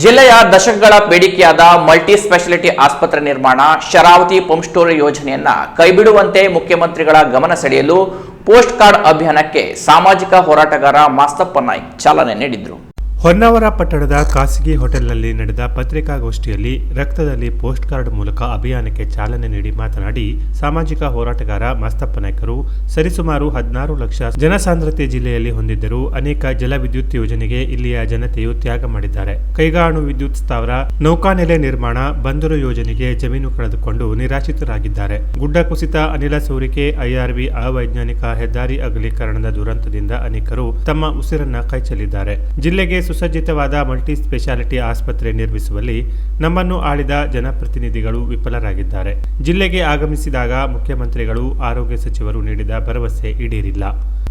ಜಿಲ್ಲೆಯ ದಶಕಗಳ ಬೇಡಿಕೆಯಾದ multi speciality ಆಸ್ಪತ್ರೆ ನಿರ್ಮಾಣ, ಶರಾವತಿ ಪಂಪ್ ಸ್ಟೋರ್ ಯೋಜನೆಯನ್ನ ಕೈಬಿಡುವಂತೆ ಮುಖ್ಯಮಂತ್ರಿಗಳ ಗಮನ ಸೆಳೆಯಲು ಪೋಸ್ಟ್ ಕಾರ್ಡ್ ಅಭಿಯಾನಕ್ಕೆ ಸಾಮಾಜಿಕ ಹೋರಾಟಗಾರ ಮಾಸ್ತಪ್ಪ ನಾಯ್ಕ್ ಚಾಲನೆ ನೀಡಿದ್ರು. ಹೊನ್ನಾವರ ಪಟ್ಟಣದ ಖಾಸಗಿ ಹೋಟೆಲ್ನಲ್ಲಿ ನಡೆದ ಪತ್ರಿಕಾಗೋಷ್ಠಿಯಲ್ಲಿ ರಕ್ತದಲ್ಲಿ ಪೋಸ್ಟ್ ಕಾರ್ಡ್ ಮೂಲಕ ಅಭಿಯಾನಕ್ಕೆ ಚಾಲನೆ ನೀಡಿ ಮಾತನಾಡಿ, ಸಾಮಾಜಿಕ ಹೋರಾಟಗಾರ ಮಸ್ತಪ್ಪ ನಾಯ್ಕರು ಸರಿಸುಮಾರು ಹದಿನಾರು ಲಕ್ಷ ಜನಸಾಂದ್ರತೆ ಜಿಲ್ಲೆಯಲ್ಲಿ ಹೊಂದಿದ್ದರೂ ಅನೇಕ ಜಲವಿದ್ಯುತ್ ಯೋಜನೆಗೆ ಇಲ್ಲಿಯ ಜನತೆಯು ತ್ಯಾಗ ಮಾಡಿದ್ದಾರೆ. ಕೈಗಾಣು ವಿದ್ಯುತ್ ಸ್ಥಾವರ, ನೌಕಾನೆಲೆ ನಿರ್ಮಾಣ, ಬಂದರು ಯೋಜನೆಗೆ ಜಮೀನು ಕಳೆದುಕೊಂಡು ನಿರಾಶ್ರಿತರಾಗಿದ್ದಾರೆ. ಗುಡ್ಡ ಕುಸಿತ, ಅನಿಲ ಸೋರಿಕೆ ಐಆರ್ಬಿ ಅವೈಜ್ಞಾನಿಕ ಹೆದ್ದಾರಿ ಅಗಲೀಕರಣದ ದುರಂತದಿಂದ ಅನೇಕರು ತಮ್ಮ ಉಸಿರನ್ನ ಕೈಚೆಲ್ಲಿದ್ದಾರೆ ಜಿಲ್ಲೆಗೆ ಸುಸಜ್ಜಿತವಾದ ಮಲ್ಟಿ ಸ್ಪೆಷಾಲಿಟಿ ಆಸ್ಪತ್ರೆ ನಿರ್ಮಿಸುವಲ್ಲಿ ನಮ್ಮನ್ನು ಆಳಿದ ಜನಪ್ರತಿನಿಧಿಗಳು ವಿಫಲರಾಗಿದ್ದಾರೆ. ಜಿಲ್ಲೆಗೆ ಆಗಮಿಸಿದಾಗ ಮುಖ್ಯಮಂತ್ರಿಗಳು, ಆರೋಗ್ಯ ಸಚಿವರು ನೀಡಿದ ಭರವಸೆ ಈಡೇರಿಲ್ಲ.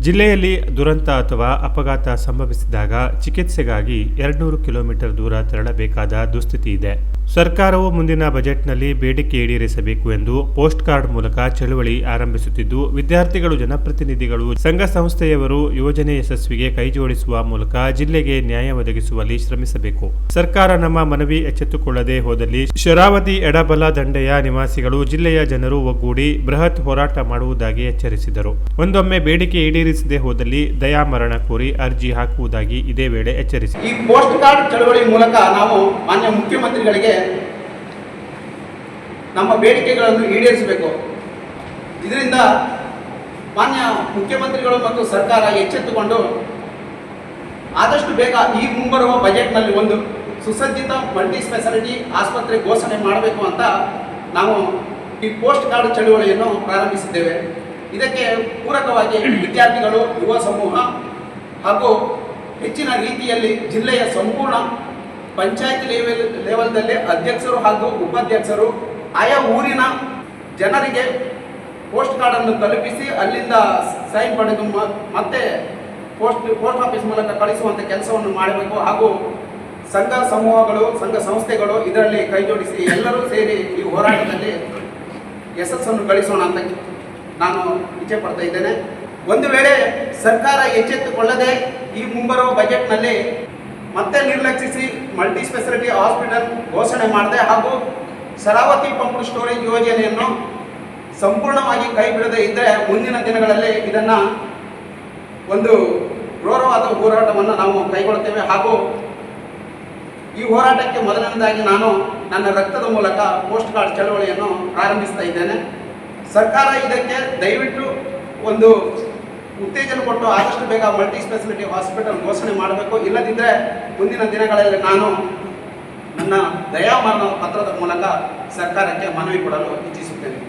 ಜಿಲ್ಲೆಯಲ್ಲಿ ದುರಂತ ಅಥವಾ ಅಪಘಾತ ಸಂಭವಿಸಿದಾಗ ಚಿಕಿತ್ಸೆಗಾಗಿ ಎರಡ್ನೂರು ಕಿಲೋಮೀಟರ್ ದೂರ ತೆರಳಬೇಕಾದ ದುಸ್ಥಿತಿ ಇದೆ. ಸರ್ಕಾರವು ಮುಂದಿನ ಬಜೆಟ್ನಲ್ಲಿ ಬೇಡಿಕೆ ಈಡೇರಿಸಬೇಕು ಎಂದು ಪೋಸ್ಟ್ ಕಾರ್ಡ್ ಮೂಲಕ ಚಳುವಳಿ ಆರಂಭಿಸುತ್ತಿದ್ದು, ವಿದ್ಯಾರ್ಥಿಗಳು, ಜನಪ್ರತಿನಿಧಿಗಳು, ಸಂಘ ಸಂಸ್ಥೆಯವರು ಯೋಜನೆ ಯಶಸ್ವಿಗೆ ಕೈಜೋಡಿಸುವ ಮೂಲಕ ಜಿಲ್ಲೆಗೆ ನ್ಯಾಯ ಒದಗಿಸುವಲ್ಲಿ ಶ್ರಮಿಸಬೇಕು. ಸರ್ಕಾರ ನಮ್ಮ ಮನವಿ ಎಚ್ಚೆತ್ತುಕೊಳ್ಳದೆ ಹೋದಲ್ಲಿ ಶರಾವತಿ ಎಡಬಲ ದಂಡೆಯ ನಿವಾಸಿಗಳು ಜಿಲ್ಲೆಯ ಜನರು ಒಗ್ಗೂಡಿ ಬೃಹತ್ ಹೋರಾಟ ಮಾಡುವುದಾಗಿ ಎಚ್ಚರಿಸಿದರು. ಒಂದೊಮ್ಮೆ ಬೇಡಿಕೆ ಈಡೇರಿಸದೆ ಹೋದಲ್ಲಿ ದಯಾಮರಣ ಕೋರಿ ಅರ್ಜಿ ಹಾಕುವುದಾಗಿ ಇದೇ ವೇಳೆ ಎಚ್ಚರಿಸಿ. ಈ ಪೋಸ್ಟ್ ಕಾರ್ಡ್ ಚಳವಳಿ ಮೂಲಕ ನಾವು ಮಾನ್ಯ ಮುಖ್ಯಮಂತ್ರಿಗಳಿಗೆ ನಮ್ಮ ಬೇಡಿಕೆಗಳನ್ನು ಈಡೇರಿಸಬೇಕು. ಇದರಿಂದ ಮಾನ್ಯ ಮುಖ್ಯಮಂತ್ರಿಗಳು ಮತ್ತು ಸರ್ಕಾರ ಎಚ್ಚೆತ್ತುಕೊಂಡು ಆದಷ್ಟು ಬೇಗ ಈ ಮುಂಬರುವ ಬಜೆಟ್ನಲ್ಲಿ ಒಂದು ಸುಸಜ್ಜಿತ ಮಲ್ಟಿ ಸ್ಪೆಷಾಲಿಟಿ ಆಸ್ಪತ್ರೆ ಘೋಷಣೆ ಮಾಡಬೇಕು ಅಂತ ನಾವು ಈ ಪೋಸ್ಟ್ ಕಾರ್ಡ್ ಚಳುವಳಿಯನ್ನು ಪ್ರಾರಂಭಿಸಿದ್ದೇವೆ. ಇದಕ್ಕೆ ಪೂರಕವಾಗಿ ವಿದ್ಯಾರ್ಥಿಗಳು, ಯುವ ಸಮೂಹ ಹಾಗೂ ಹೆಚ್ಚಿನ ರೀತಿಯಲ್ಲಿ ಜಿಲ್ಲೆಯ ಸಂಪೂರ್ಣ ಪಂಚಾಯತ್ ಲೆವೆಲ್, ಲೆವೆಲ್ದಲ್ಲಿ ಅಧ್ಯಕ್ಷರು ಹಾಗೂ ಉಪಾಧ್ಯಕ್ಷರು, ಆಯಾ ಊರಿನ ಜನರಿಗೆ ಪೋಸ್ಟ್ ಕಾರ್ಡನ್ನು ತಲುಪಿಸಿ ಅಲ್ಲಿಂದ ಸೈನ್ ಪಡೆದು ಮತ್ತೆ ಪೋಸ್ಟ್ ಪೋಸ್ಟ್ ಆಫೀಸ್ ಮೂಲಕ ಕಳಿಸುವಂಥ ಕೆಲಸವನ್ನು ಮಾಡಬೇಕು ಹಾಗೂ ಸಂಘ ಸಮೂಹಗಳು, ಸಂಘ ಸಂಸ್ಥೆಗಳು ಇದರಲ್ಲಿ ಕೈಜೋಡಿಸಿ ಎಲ್ಲರೂ ಸೇರಿ ಈ ಹೋರಾಟದಲ್ಲಿ ಯಶಸ್ಸನ್ನು ಗಳಿಸೋಣ ಅಂತ ನಾನು ಇಚ್ಛೆ ಪಡ್ತಾ ಇದ್ದೇನೆ. ಒಂದು ವೇಳೆ ಸರ್ಕಾರ ಎಚ್ಚೆತ್ತುಕೊಳ್ಳದೆ ಈ ಮುಂಬರುವ ಬಜೆಟ್ನಲ್ಲಿ ಮತ್ತೆ ನಿರ್ಲಕ್ಷಿಸಿ ಮಲ್ಟಿ ಸ್ಪೆಷಾಲಿಟಿ ಹಾಸ್ಪಿಟಲ್ ಘೋಷಣೆ ಮಾಡಿದೆ ಹಾಗೂ ಶರಾವತಿ ಪಂಪ್ ಸ್ಟೋರೇಜ್ ಯೋಜನೆಯನ್ನು ಸಂಪೂರ್ಣವಾಗಿ ಕೈ ಬಿಡದೆ ಇದ್ದರೆ ಮುಂದಿನ ದಿನಗಳಲ್ಲಿ ಇದನ್ನು ಒಂದು ಘೋರವಾದ ಹೋರಾಟವನ್ನು ನಾವು ಕೈಗೊಳ್ಳುತ್ತೇವೆ ಹಾಗೂ ಈ ಹೋರಾಟಕ್ಕೆ ಮೊದಲನೇದಾಗಿ ನಾನು ನನ್ನ ರಕ್ತದ ಮೂಲಕ ಪೋಸ್ಟ್ ಕಾರ್ಡ್ ಚಳವಳಿಯನ್ನು ಪ್ರಾರಂಭಿಸ್ತಾ ಇದ್ದೇನೆ. ಸರ್ಕಾರ ಇದಕ್ಕೆ ದಯವಿಟ್ಟು ಒಂದು ಉತ್ತೇಜನ ಕೊಟ್ಟು ಆದಷ್ಟು ಬೇಗ ಮಲ್ಟಿ ಸ್ಪೆಷಾಲಿಟಿ ಹಾಸ್ಪಿಟಲ್ ಘೋಷಣೆ ಮಾಡಬೇಕು. ಇಲ್ಲದಿದ್ದರೆ ಮುಂದಿನ ದಿನಗಳಲ್ಲಿ ನಾನು ನನ್ನ ದಯಾಮರಣ ಪತ್ರದ ಮೂಲಕ ಸರ್ಕಾರಕ್ಕೆ ಮನವಿ ಕೊಡಲು ಇಚ್ಛಿಸುತ್ತೇನೆ.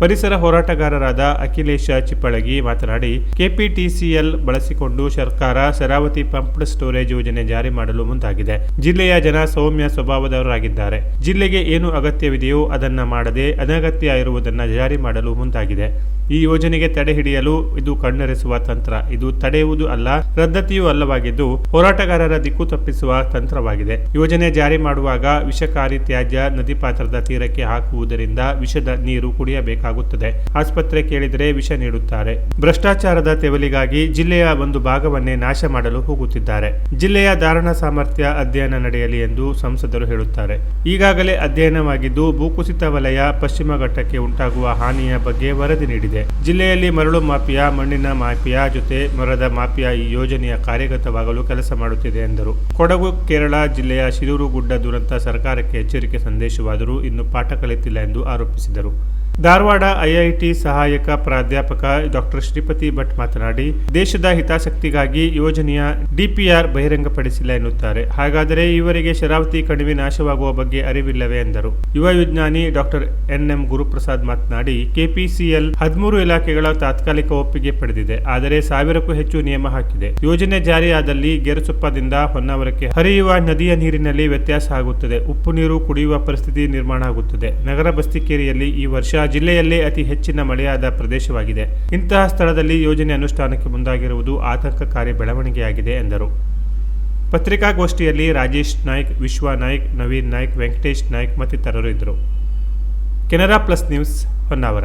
ಪರಿಸರ ಹೋರಾಟಗಾರರಾದ ಅಖಿಲೇಶ ಚಿಪ್ಪಳಗಿ ಮಾತನಾಡಿ, ಕೆಪಿಟಿಸಿಎಲ್ ಬಳಸಿಕೊಂಡು ಸರ್ಕಾರ ಶರಾವತಿ ಪಂಪ್ಡ್ ಸ್ಟೋರೇಜ್ ಯೋಜನೆ ಜಾರಿ ಮಾಡಲು ಮುಂದಾಗಿದೆ. ಜಿಲ್ಲೆಯ ಜನ ಸೌಮ್ಯ ಸ್ವಭಾವದವರಾಗಿದ್ದಾರೆ. ಜಿಲ್ಲೆಗೆ ಏನು ಅಗತ್ಯವಿದೆಯೋ ಅದನ್ನ ಮಾಡದೆ ಅನಗತ್ಯ ಇರುವುದನ್ನು ಜಾರಿ ಮಾಡಲು ಮುಂದಾಗಿದೆ. ಈ ಯೋಜನೆಗೆ ತಡೆ ಹಿಡಿಯಲು ಇದು ಕಣ್ಣೆರೆಸುವ ತಂತ್ರ. ಇದು ತಡೆಯುವುದು ಅಲ್ಲ, ರದ್ದತಿಯೂ ಅಲ್ಲವಾಗಿದ್ದು ಹೋರಾಟಗಾರರ ದಿಕ್ಕು ತಪ್ಪಿಸುವ ತಂತ್ರವಾಗಿದೆ. ಯೋಜನೆ ಜಾರಿ ಮಾಡುವಾಗ ವಿಷಕಾರಿ ತ್ಯಾಜ್ಯ, ನದಿ ಪಾತ್ರದ ತೀರಕ್ಕೆ ಹಾಕುವುದರಿಂದ ವಿಷದ ನೀರು ಕುಡಿಯಬೇಕಾಗುತ್ತದೆ ಆಸ್ಪತ್ರೆ ಕೇಳಿದರೆ ವಿಷ ನೀಡುತ್ತಾರೆ. ಭ್ರಷ್ಟಾಚಾರದ ತೆವಲಿಗಾಗಿ ಜಿಲ್ಲೆಯ ಒಂದು ಭಾಗವನ್ನೇ ನಾಶ ಮಾಡಲು ಹೋಗುತ್ತಿದ್ದಾರೆ. ಜಿಲ್ಲೆಯ ಧಾರಣ ಸಾಮರ್ಥ್ಯ ಅಧ್ಯಯನ ನಡೆಯಲಿ ಎಂದು ಸಂಸದರು ಹೇಳುತ್ತಾರೆ. ಈಗಾಗಲೇ ಅಧ್ಯಯನವಾಗಿದ್ದು, ಭೂಕುಸಿತ ವಲಯ ಪಶ್ಚಿಮ ಘಟ್ಟಕ್ಕೆ ಉಂಟಾಗುವ ಹಾನಿಯ ಬಗ್ಗೆ ವರದಿ ನೀಡಿದೆ. ಜಿಲ್ಲೆಯಲ್ಲಿ ಮರಳು ಮಾಫಿಯಾ, ಮಣ್ಣಿನ ಮಾಫಿಯಾ ಜೊತೆ ಮರದ ಮಾಫಿಯಾ ಈ ಯೋಜನೆಯ ಕಾರ್ಯಗತವಾಗಲು ಕೆಲಸ ಮಾಡುತ್ತಿದೆ ಎಂದರು. ಕೊಡಗು, ಕೇರಳ ಜಿಲ್ಲೆಯ ಶಿರೂರು ಗುಡ್ಡ ದುರಂತ ಸರ್ಕಾರಕ್ಕೆ ಎಚ್ಚರಿಕೆ ಸಂದೇಶವಾದರೂ ಇನ್ನು ಪಾಠ ಕಲಿತಿಲ್ಲ ಎಂದು ಆರೋಪಿಸಿದರು. ಧಾರವಾಡ ಐಐಟಿ ಸಹಾಯಕ ಪ್ರಾಧ್ಯಾಪಕ ಡಾಕ್ಟರ್ ಶ್ರೀಪತಿ ಭಟ್ ಮಾತನಾಡಿ, ದೇಶದ ಹಿತಾಸಕ್ತಿಗಾಗಿ ಯೋಜನೆಯ ಡಿಪಿಆರ್ ಬಹಿರಂಗಪಡಿಸಿಲ್ಲ ಎನ್ನುತ್ತಾರೆ. ಹಾಗಾದರೆ ಇವರಿಗೆ ಶರಾವತಿ ಕಣಿವೆ ನಾಶವಾಗುವ ಬಗ್ಗೆ ಅರಿವಿಲ್ಲವೇ ಎಂದರು. ಯುವ ವಿಜ್ಞಾನಿ ಡಾಕ್ಟರ್ ಎನ್ಎಂ ಗುರುಪ್ರಸಾದ್ ಮಾತನಾಡಿ, ಕೆಪಿಸಿಎಲ್ ಹದಿಮೂರು ಇಲಾಖೆಗಳ ತಾತ್ಕಾಲಿಕ ಒಪ್ಪಿಗೆ ಪಡೆದಿದೆ. ಆದರೆ ಸಾವಿರಕ್ಕೂ ಹೆಚ್ಚು ನಿಯಮ ಹಾಕಿದೆ. ಯೋಜನೆ ಜಾರಿಯಾದಲ್ಲಿ ಗೆರಸುಪ್ಪದಿಂದ ಹೊನ್ನಾವರಕ್ಕೆ ಹರಿಯುವ ನದಿಯ ನೀರಿನಲ್ಲಿ ವ್ಯತ್ಯಾಸ ಆಗುತ್ತದೆ. ಉಪ್ಪು ನೀರು ಕುಡಿಯುವ ಪರಿಸ್ಥಿತಿ ನಿರ್ಮಾಣ ಆಗುತ್ತದೆ. ನಗರ ಬಸ್ತಿಕೇರಿಯಲ್ಲಿ ಈ ವರ್ಷ ಜಿಲ್ಲೆಯಲ್ಲೇ ಅತಿ ಹೆಚ್ಚಿನ ಮಳೆಯಾದ ಪ್ರದೇಶವಾಗಿದೆ. ಇಂತಹ ಸ್ಥಳದಲ್ಲಿ ಯೋಜನೆ ಅನುಷ್ಠಾನಕ್ಕೆ ಮುಂದಾಗಿರುವುದು ಆತಂಕಕಾರಿ ಬೆಳವಣಿಗೆಯಾಗಿದೆ, ಎಂದರು. ಪತ್ರಿಕಾಗೋಷ್ಠಿಯಲ್ಲಿ ರಾಜೇಶ್ ನಾಯ್ಕ್, ವಿಶ್ವ ನಾಯ್ಕ್, ನವೀನ್ ನಾಯ್ಕ್, ವೆಂಕಟೇಶ್ ನಾಯ್ಕ್ ಮತ್ತಿತರರು ಇದ್ದರು. Canara plus news Honnavara.